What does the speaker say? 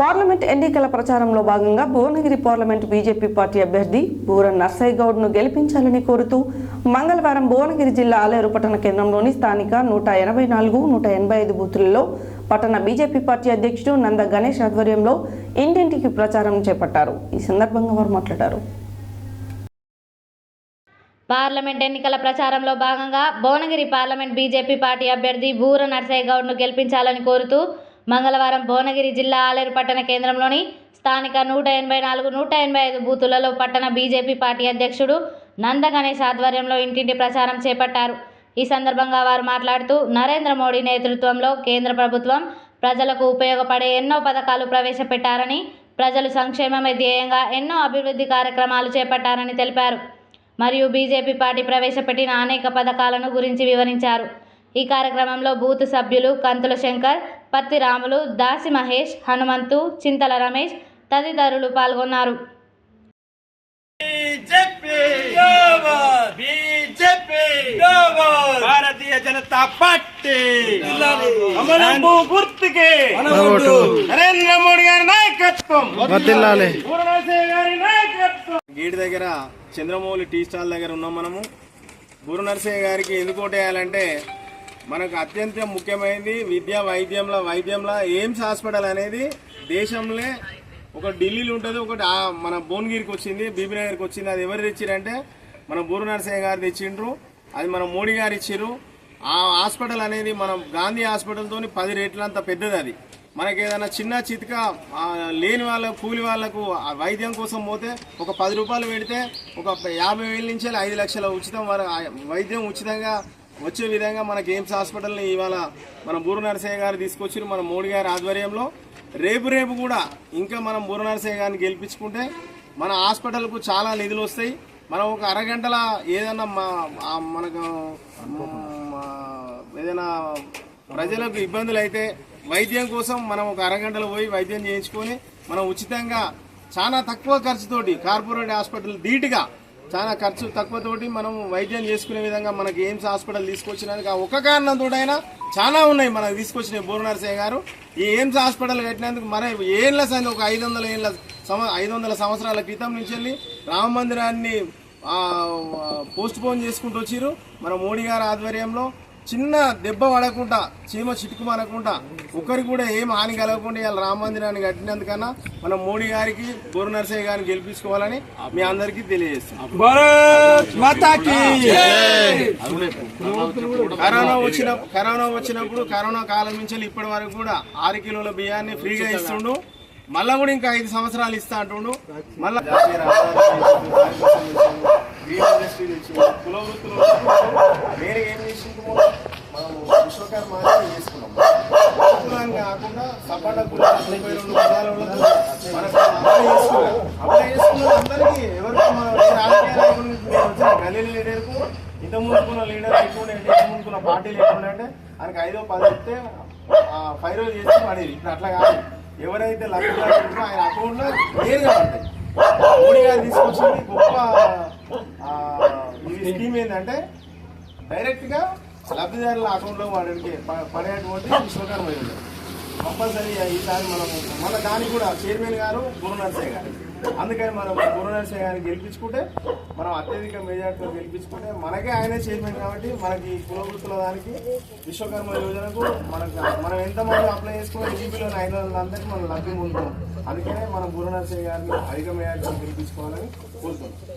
Parliament ఎన్నికల ప్రచారంలో భాగంగా భువనగిరి పార్లమెంట్ బీజేపీ పార్టీ అభ్యర్థి బూర నర్సయ్య గౌడ్ను గెలిపించాలని కోరుతూ మంగళవారం భువనగిరి జిల్లా ఆలేరు పట్టణ కేంద్రంలోని స్థానిక నూట ఎనభై నాలుగు నూట ఎనభై ఐదు బూతులలో పట్టణ బీజేపీ పార్టీ అధ్యక్షుడు నంద గణేష్ ఆధ్వర్యంలో ఇంటింటికి ప్రచారం చేపట్టారు. ఈ సందర్భంగా వారు మాట్లాడారు. పార్లమెంట్ ఎన్నికల ప్రచారంలో భాగంగా భువనగిరి పార్లమెంట్ బీజేపీ పార్టీ అభ్యర్థి బూర నర్సయ్య గౌడ్ను గెలిపించాలని కోరుతూ మంగళవారం భువనగిరి జిల్లా ఆలేరు పట్టణ కేంద్రంలోని స్థానిక నూట ఎనభై నాలుగు నూట ఎనభై ఐదు బూతులలో పట్టణ బీజేపీ పార్టీ అధ్యక్షుడు నంద గణేష్ ఆధ్వర్యంలో ఇంటింటి ప్రచారం చేపట్టారు. ఈ సందర్భంగా వారు మాట్లాడుతూ నరేంద్ర మోడీ నేతృత్వంలో కేంద్ర ప్రభుత్వం ప్రజలకు ఉపయోగపడే ఎన్నో పథకాలు ప్రవేశపెట్టారని ప్రజలు సంక్షేమమే ధ్యేయంగా ఎన్నో అభివృద్ధి కార్యక్రమాలు చేపట్టారని తెలిపారు. మరియు బీజేపీ పార్టీ ప్రవేశపెట్టిన అనేక పథకాలను గురించి వివరించారు. ఈ కార్యక్రమంలో బూత్ సభ్యులు కంతుల శంకర్ పత్తి రాములు దాసి మహేష్ హనుమంతు చింతల రమేష్ తదితరులు పాల్గొన్నారు. BJP BJP Bharatiya Janata party. అమలంబు గుర్తుకి. నరేంద్ర మోడీ గారి నాయకత్వం. గారి నాయకత్వం. గేట్ దగ్గర చంద్రమౌళి టీ స్టాల్ దగ్గర ఉన్నాం మనము. గురు నరసింహ గారికి ఎందుకు ఓటేయాలంటే మనకు అత్యంత ముఖ్యమైనది విద్య వైద్యంలో వైద్యంలో ఎయిమ్స్ హాస్పిటల్ అనేది దేశంలో ఒక ఢిల్లీలో ఉంటుంది ఒకటి మన భువనగిరికి వచ్చింది బీబీనగర్కి వచ్చింది అది ఎవరు తెచ్చిరంటే మన బూరు నరసింహ గారు తెచ్చిండ్రు అది మన మోడీ గారు ఇచ్చిర్రు. ఆ హాస్పిటల్ అనేది మనం గాంధీ హాస్పిటల్తో పది రేట్లంత పెద్దది అది. మనకి ఏదైనా చిన్న చితక లేని వాళ్ళ కూలి వాళ్ళకు వైద్యం కోసం పోతే ఒక పది రూపాయలు పెడితే ఒక యాభై వేల నుంచి ఐదు లక్షల ఉచితం వైద్యం ఉచితంగా వచ్చే విధంగా మనకి ఎయిమ్స్ హాస్పిటల్ని ఇవాళ మన బూరు నరసయ్య గారు తీసుకొచ్చారు మన మోడీ గారి ఆధ్వర్యంలో. రేపు రేపు కూడా ఇంకా మనం బూరు నరసయ్య గారిని గెలిపించుకుంటే మన హాస్పిటల్కు చాలా నిధులు వస్తాయి. మనం ఒక అరగంటల ఏదైనా మనకు ఏదైనా ప్రజలకు ఇబ్బందులు అయితే వైద్యం కోసం మనం ఒక అరగంటలో పోయి వైద్యం చేయించుకొని మనం ఉచితంగా చాలా తక్కువ ఖర్చుతోటి కార్పొరేట్ హాస్పిటల్ ధీటుగా చాలా ఖర్చు తక్కువతోటి మనం వైద్యం చేసుకునే విధంగా మనకి ఎయిమ్స్ హాస్పిటల్ తీసుకొచ్చినందుకు ఒక కారణంతో అయినా చాలా ఉన్నాయి మనకు తీసుకొచ్చిన బోరు గారు. ఈ ఎయిమ్స్ హాస్పిటల్ కట్టినందుకు మన ఏళ్ళ సంది ఒక ఐదు వందల ఏళ్ళ సంవ ఐదు వందల సంవత్సరాల క్రితం నుంచి వెళ్ళి రామ మందిరాన్ని పోస్ట్ పోన్ చేసుకుంటూ వచ్చిర్రు. మన మోడీ గారి ఆధ్వర్యంలో చిన్న దెబ్బ పడకుండా చీమ చిటుకుమనకుండా ఒక్కరికి కూడా ఏం హాని కలగకుండా ఇవాళ రామ మందిరాన్ని కట్టినందుకన్నా మనం మోడీ గారికి బోరు నరసయ్య గారిని గెలిపించుకోవాలని మీ అందరికీ తెలియజేస్తున్నాం. కరోనా వచ్చిన కరోనా వచ్చినప్పుడు కరోనా కాలం నుంచి ఇప్పటి వరకు కూడా ఆరు కిలోల బియ్యాన్ని ఫ్రీగా ఇస్తుండు. మళ్ళా కూడా ఇంకా ఐదు సంవత్సరాలు ఇస్తా అంటుండు. మళ్ళా నేను ఏం అనేది చేసుకున్నాం కాకుండా సపాట కులాలు ముప్పై అప్లై చేసుకున్నాం అప్లై చేసుకున్న అందరికీ ఎవరికి మన రాజకీయ నాయకుడి వచ్చిన గల్లీ లీడర్కు ఇంత ముందుకున్న లీడర్ ఎటువంటి ఇంత ముందుకున్న పార్టీ లేకుండా అంటే ఆయనకి ఐదో పది ఇస్తే ఫైవ్ రోజు చేసి పడేది. ఇప్పుడు అట్లా కాదు. ఎవరైతే లబ్ధిదారు ఆయన అకౌంట్లో నేరుగా పడతాయి మోడీ గారు తీసుకొచ్చింది గొప్ప ఆ, ఈ స్కీమ్ ఏంటంటే డైరెక్ట్ లబ్ధిదారుల అకౌంట్లో వాడికి ప- పడేటువంటి విశ్వకర్మ అయింది కంపల్సరీ ఈసారి మనం మన దానికి కూడా చైర్మన్ గారు గురు నరసయ్య గారు. అందుకని మనం గురు గారిని గెలిపించుకుంటే మనం అత్యధిక మెజార్టీతో గెలిపించుకుంటే మనకే ఆయనే చైర్మన్ కాబట్టి మనకి కులవృత్తుల దానికి విశ్వకర్మ యోజనకు మనకు మనం ఎంతమంది అప్లై చేసుకున్న ఈజీపీలో ఐదు అందరికీ మనం లబ్ధి పొందుతాం. అందుకనే మనం గురు నరసయ్య గారిని అధిక మెజార్టీతో గెలిపించుకోవాలని కోరుతున్నాం.